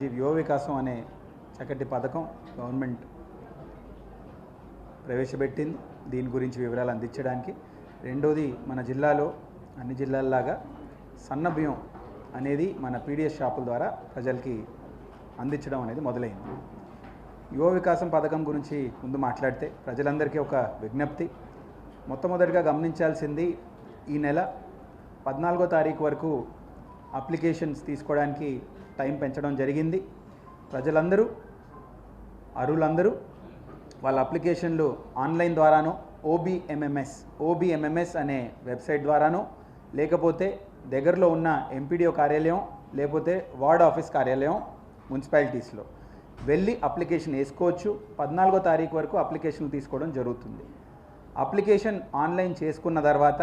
యువ వికాసం అనే చక్కటి పథకం గవర్నమెంట్ ప్రవేశపెట్టింది. దీని గురించి వివరాలు అందించడానికి. రెండోది మన జిల్లాలో అన్ని జిల్లాల్లాగా సన్న బియ్యం అనేది మన పీడిఎస్ షాపుల ద్వారా ప్రజలకి అందించడం అనేది మొదలైంది. యువ వికాసం పథకం గురించి ముందు మాట్లాడితే ప్రజలందరికీ ఒక విజ్ఞప్తి. మొట్టమొదటిగా గమనించాల్సింది ఈ నెల పద్నాలుగో తారీఖు వరకు అప్లికేషన్స్ తీసుకోవడానికి టైం పెంచడం జరిగింది. ప్రజలందరూ అరులందరూ వాళ్ళ అప్లికేషన్లు ఆన్లైన్ ద్వారానో ఓబిఎంఎంఎస్ ఓబిఎంఎంఎస్ అనే వెబ్సైట్ ద్వారానో లేకపోతే దగ్గరలో ఉన్న ఎంపీడీఓ కార్యాలయం లేకపోతే వార్డ్ ఆఫీస్ కార్యాలయం మున్సిపాలిటీస్లో వెళ్ళి అప్లికేషన్ వేసుకోవచ్చు. పద్నాలుగో తారీఖు వరకు అప్లికేషన్లు తీసుకోవడం జరుగుతుంది. అప్లికేషన్ ఆన్లైన్ చేసుకున్న తర్వాత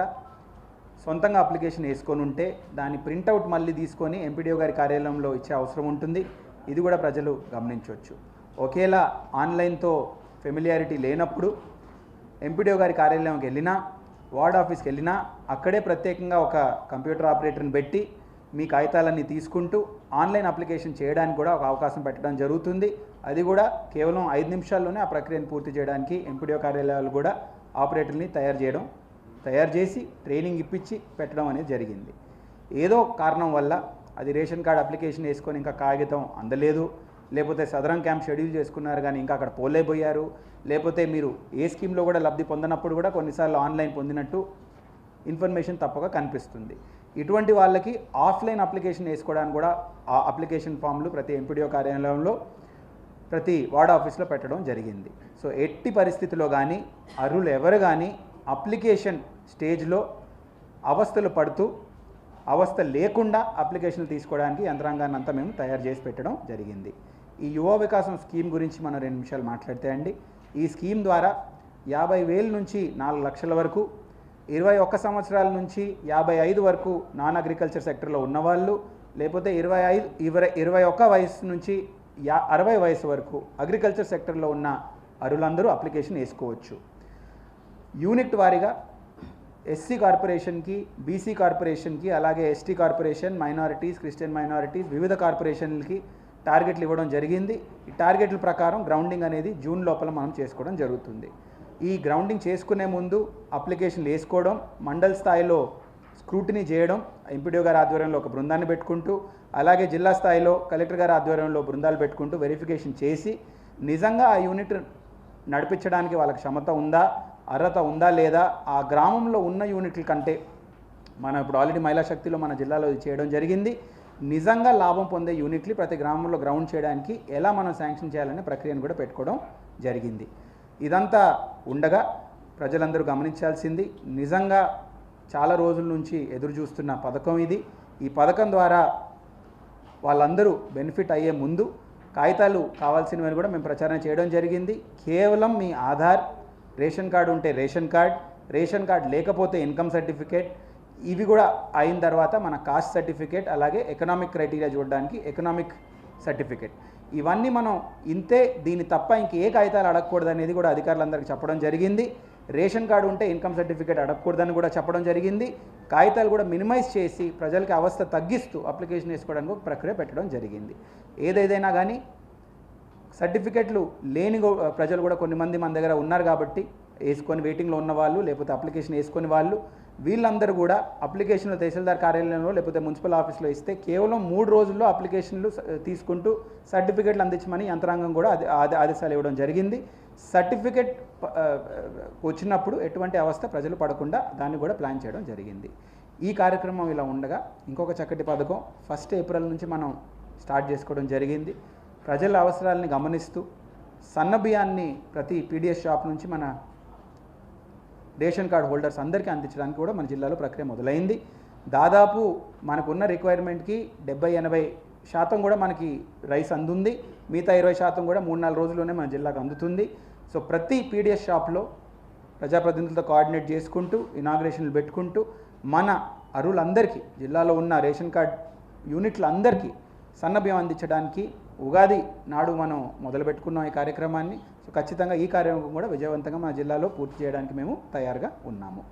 సొంతంగా అప్లికేషన్ వేసుకొని ఉంటే దాని ప్రింటౌట్ మళ్ళీ తీసుకొని ఎంపీడీఓ గారి కార్యాలయంలో ఇచ్చే అవసరం ఉంటుంది. ఇది కూడా ప్రజలు గమనించవచ్చు. ఒకేలా ఆన్లైన్తో ఫెమిలియారిటీ లేనప్పుడు ఎంపీడీఓ గారి కార్యాలయంకి వెళ్ళినా వార్డ్ ఆఫీస్కి వెళ్ళినా అక్కడే ప్రత్యేకంగా ఒక కంప్యూటర్ ఆపరేటర్ని పెట్టి మీ కాగితాలన్నీ తీసుకుంటూ ఆన్లైన్ అప్లికేషన్ చేయడానికి కూడా ఒక అవకాశం పెట్టడం జరుగుతుంది. అది కూడా కేవలం ఐదు నిమిషాల్లోనే ఆ ప్రక్రియను పూర్తి చేయడానికి ఎంపీడీఓ కార్యాలయాలు కూడా ఆపరేటర్ని తయారు చేయడం తయారు చేసి ట్రైనింగ్ ఇప్పించి పెట్టడం అనేది జరిగింది. ఏదో కారణం వల్ల అది రేషన్ కార్డ్ అప్లికేషన్ వేసుకొని ఇంకా కాగితం అందలేదు. లేకపోతే సదరం క్యాంప్ షెడ్యూల్ చేసుకున్నారు కానీ ఇంకా అక్కడ పోలేపోయారు లేకపోతే మీరు ఏ స్కీమ్లో కూడా లబ్ధి పొందినప్పుడు కూడా కొన్నిసార్లు ఆన్లైన్ పొందినట్టు ఇన్ఫర్మేషన్ తప్పక కనిపిస్తుంది. ఇటువంటి వాళ్ళకి ఆఫ్లైన్ అప్లికేషన్ వేసుకోవడానికి కూడా ఆ అప్లికేషన్ ఫామ్లు ప్రతి ఎంపీడీఓ కార్యాలయంలో ప్రతి వార్డ్ ఆఫీస్లో పెట్టడం జరిగింది. సో ఎట్టి పరిస్థితిలో కానీ అర్హులు ఎవరు కానీ అప్లికేషన్ స్టేజ్లో అవస్థలు పడుతూ అవస్థ లేకుండా అప్లికేషన్లు తీసుకోవడానికి యంత్రాంగాన్ని అంతా మేము తయారు చేసి పెట్టడం జరిగింది. ఈ యువ వికాసం స్కీమ్ గురించి మనం రెండు నిమిషాలు మాట్లాడితే అండి. ఈ స్కీమ్ ద్వారా యాభై వేల నుంచి నాలుగు లక్షల వరకు ఇరవై ఒక్క సంవత్సరాల నుంచి యాభై ఐదు వరకు నాన్ అగ్రికల్చర్ సెక్టర్లో ఉన్నవాళ్ళు లేకపోతే ఇరవై ఐదు ఇరవై ఇరవై ఒక్క వయసు నుంచి యా అరవై వయసు వరకు అగ్రికల్చర్ సెక్టర్లో ఉన్న అరులందరూ అప్లికేషన్ వేసుకోవచ్చు. యూనిట్ వారీగా ఎస్సీ కార్పొరేషన్కి బీసీ కార్పొరేషన్కి అలాగే ST corporation minorities Christian minorities వివిధ కార్పొరేషన్లకి టార్గెట్లు ఇవ్వడం జరిగింది. ఈ టార్గెట్ల ప్రకారం గ్రౌండింగ్ అనేది జూన్ లోపల మనం చేసుకోవడం జరుగుతుంది. ఈ గ్రౌండింగ్ చేసుకునే ముందు అప్లికేషన్లు వేసుకోవడం మండల్ స్థాయిలో స్క్రూటినీ చేయడం ఎంపీడీఓ గారి ఆధ్వర్యంలో ఒక బృందాన్ని పెట్టుకుంటూ అలాగే జిల్లా స్థాయిలో కలెక్టర్ గారి ఆధ్వర్యంలో బృందాలు పెట్టుకుంటూ వెరిఫికేషన్ చేసి నిజంగా ఆ యూనిట్ నడిపించడానికి వాళ్ళకి క్షమత ఉందా? అర్హత ఉందా లేదా? ఆ గ్రామంలో ఉన్న యూనిట్ల కంటే మనం ఇప్పుడు ఆల్రెడీ మహిళా శక్తిలో మన జిల్లాలో చేయడం జరిగింది. నిజంగా లాభం పొందే యూనిట్లు ప్రతి గ్రామంలో గ్రౌండ్ చేయడానికి ఎలా మనం శాంక్షన్ చేయాలనే ప్రక్రియను కూడా పెట్టుకోవడం జరిగింది. ఇదంతా ఉండగా ప్రజలందరూ గమనించాల్సింది నిజంగా చాలా రోజుల నుంచి ఎదురు చూస్తున్న పథకం ఇది. ఈ పథకం ద్వారా వాళ్ళందరూ బెనిఫిట్ అయ్యే ముందు కాగితాలు కావాల్సినవి కూడా మేము ప్రచారం చేయడం జరిగింది. కేవలం మీ ఆధార్ రేషన్ కార్డు ఉంటే రేషన్ కార్డ్ రేషన్ కార్డ్ లేకపోతే ఇన్కమ్ సర్టిఫికేట్ ఇవి కూడా అయిన తర్వాత మన కాస్ట్ సర్టిఫికేట్ అలాగే ఎకనామిక్ క్రైటీరియా చూడడానికి ఎకనామిక్ సర్టిఫికేట్. ఇవన్నీ మనం ఇంతే దీని తప్ప ఇంకే కాగితాలు అడగకూడదు అనేది కూడా అధికారులందరికీ చెప్పడం జరిగింది. రేషన్ కార్డు ఉంటే ఇన్కమ్ సర్టిఫికేట్ అడగకూడదని కూడా చెప్పడం జరిగింది. కాగితాలు కూడా మినిమైజ్ చేసి ప్రజలకి అవస్థ తగ్గిస్తూ అప్లికేషన్ వేసుకోవడానికి ఒక ప్రక్రియ పెట్టడం జరిగింది. ఏదేదైనా కానీ సర్టిఫికెట్లు లేని ప్రజలు కూడా కొన్ని మంది మన దగ్గర ఉన్నారు కాబట్టి వేసుకొని వెయిటింగ్లో ఉన్న వాళ్ళు లేకపోతే అప్లికేషన్ వేసుకొని వాళ్ళు వీళ్ళందరూ కూడా అప్లికేషన్లు తహసీల్దార్ కార్యాలయంలో లేకపోతే మున్సిపల్ ఆఫీస్లో ఇస్తే కేవలం మూడు రోజుల్లో అప్లికేషన్లు తీసుకుంటూ సర్టిఫికెట్లు అందించమని యంత్రాంగం కూడా ఆదే- ఆదేశాలు ఇవ్వడం జరిగింది. సర్టిఫికెట్ వచ్చినప్పుడు ఎటువంటి అవస్థ ప్రజలు పడకుండా దాన్ని కూడా ప్లాన్ చేయడం జరిగింది. ఈ కార్యక్రమం ఇలా ఉండగా ఇంకొక చక్కటి పథకం ఫస్ట్ ఏప్రిల్ నుంచి మనం స్టార్ట్ చేసుకోవడం జరిగింది. ప్రజల అవసరాలని గమనిస్తూ సన్న బియ్యాన్ని ప్రతి పీడిఎస్ షాప్ నుంచి మన రేషన్ కార్డ్ హోల్డర్స్ అందరికీ అందించడానికి కూడా మన జిల్లాలో ప్రక్రియ మొదలైంది. దాదాపు మనకున్న రిక్వైర్మెంట్కి డెబ్బై ఎనభై శాతం కూడా మనకి రైస్ అందుంది. మిగతా ఇరవై శాతం కూడా మూడు నాలుగు రోజుల్లోనే మన జిల్లాకు అందుతుంది. సో ప్రతి పీడిఎస్ షాప్లో ప్రజాప్రతినిధులతో కోఆర్డినేట్ చేసుకుంటూ ఇనాగ్రేషన్లు పెట్టుకుంటూ మన అరువులందరికీ జిల్లాలో ఉన్న రేషన్ కార్డ్ యూనిట్లందరికీ అందరికీ సన్నబియ్యం అందించడానికి ఉగాది నాడు మనం మొదలుపెట్టుకున్నాం ఈ కార్యక్రమాన్ని. సో ఖచ్చితంగా ఈ కార్యక్రమం కూడా విజయవంతంగా మా జిల్లాలో పూర్తి చేయడానికి మేము తయారుగా ఉన్నాము.